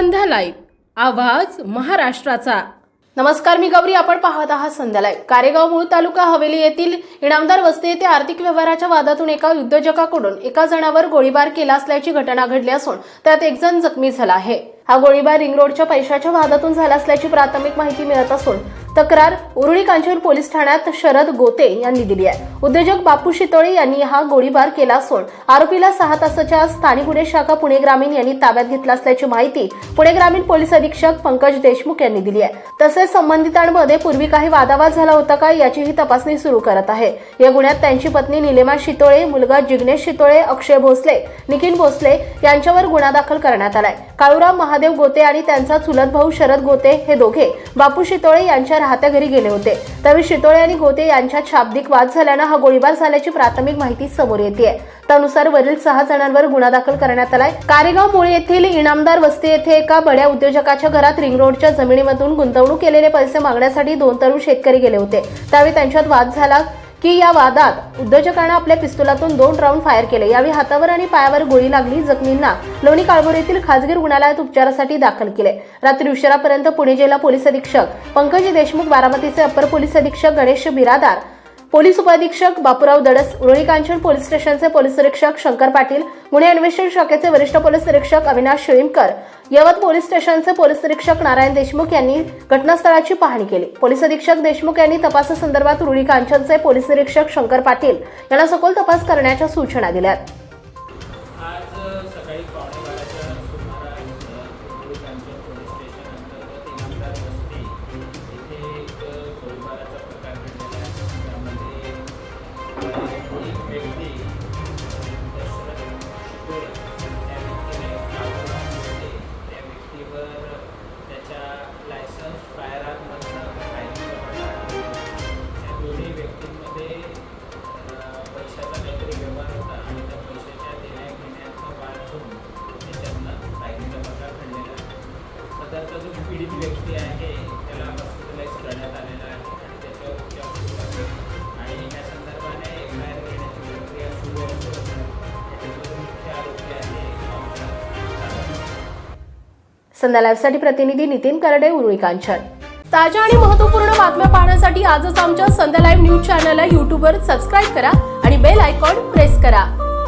संध्या live आवाज महाराष्ट्राचा. नमस्कार मी गौरी. आपण पाहत आहात संध्या लाईव्ह कारेगाव मूळ तालुका हवेली येथील इनामदार वस्ती येथे आर्थिक व्यवहाराच्या वादातून एका उद्योजकाकडून एका जणावर गोळीबार केला असल्याची घटना घडली असून त्यात एक जण जखमी झाला आहे. हा गोळीबार रिंग रोडच्या पैशाच्या वादातून झाला असल्याची प्राथमिक माहिती मिळत असून तक्रार उरुळी कांचन पोलीस ठाण्यात शरद गोते यांनी दिली आहे. उद्योजक बापू शितोळे यांनी हा गोळीबार केला असून आरोपीला सहा तासाच्या स्थानिक गुन्हे शाखा पुणे ग्रामीण यांनी ताब्यात घेतला असल्याची माहिती पुणे ग्रामीण पोलीस अधीक्षक पंकज देशमुख यांनी दिली आहे. तसेच संबंधितांमध्ये पूर्वी काही वादावाद झाला होता का याचीही तपासणी सुरू करत आहे. या गुन्ह्यात त्यांची पत्नी निलेमा शितोळे मुलगा जिग्नेश शितोळे अक्षय भोसले निखिल भोसले यांच्यावर गुन्हा दाखल करण्यात आलाय. काळूराम महादेव गोते आणि त्यांचा चुलत भाऊ शरद गोते हे दोघे बापू शितोळे यांच्या राहत्या घरी गेले होते. त्यावेळी शितोळे आणि गोते यांच्यात शाब्दिक वाद झाल्यानं हा गोळीबार झाल्याची प्राथमिक माहिती समोर येते. त्यानुसार वरील सहा जणांवर गुन्हा दाखल करण्यात आलाय. कारेगाव मुळे येथील इनामदार वस्ती येथे एका बड्या उद्योजकाच्या घरात रिंग रोडच्या जमिनीमधून गुंतवणूक केलेले पैसे मागण्यासाठी दोन तरुण शेतकरी गेले होते. त्यावेळी त्यांच्यात वाद झाला. की या वादात उद्योजकानं आपल्या पिस्तुलातून दोन राऊंड फायर केले. यावेळी हातावर आणि पायावर गोळी लागली जखमींना लोणी काळभोर खासगी रुग्णालयात उपचारासाठी दाखल केले. रात्री उशिरापर्यंत पुणे जिल्हा पोलीस अधीक्षक पंकज देशमुख बारामतीचे अप्पर पोलीस अधीक्षक गणेश बिरादार पोलीस उपअधीक्षक बापूराव दडस उरुळी कांचन पोलीस स्टेशनचे पोलीस निरीक्षक शंकर पाटील गुन्हे अन्वेषण शाखेचे वरिष्ठ पोलीस निरीक्षक अविनाश शिळीमकर. यवत पोलीस स्टेशनचे पोलीस निरीक्षक नारायण देशमुख यांनी घटनास्थळाची पाहणी केली. पोलीस अधीक्षक देशमुख यांनी तपासासंदर्भात उरुळी कांचनचे पोलीस निरीक्षक शंकर पाटील यांना सखोल तपास करण्याच्या सूचना दिल्या त्याचा जो पीडित व्यक्ती आहे त्याला हॉस्पिटलाइज करण्यात आलेला आहे. आणि त्याच्यावर उपचार सुरू आहे आणि या संदर्भाने एफ आय आर घेण्याची प्रक्रिया सुरू असून आहे. संध्या लाईव्हसाठी प्रतिनिधी नितीन करडे उरुळी कांचन ताज्या आणि महत्त्वपूर्ण बातम्या पाहण्यासाठी आजच आमच्या संध्या लाईव्ह न्यूज चॅनलला यूट्यूबवर सबस्क्राईब करा आणि बेल आयकॉन प्रेस करा.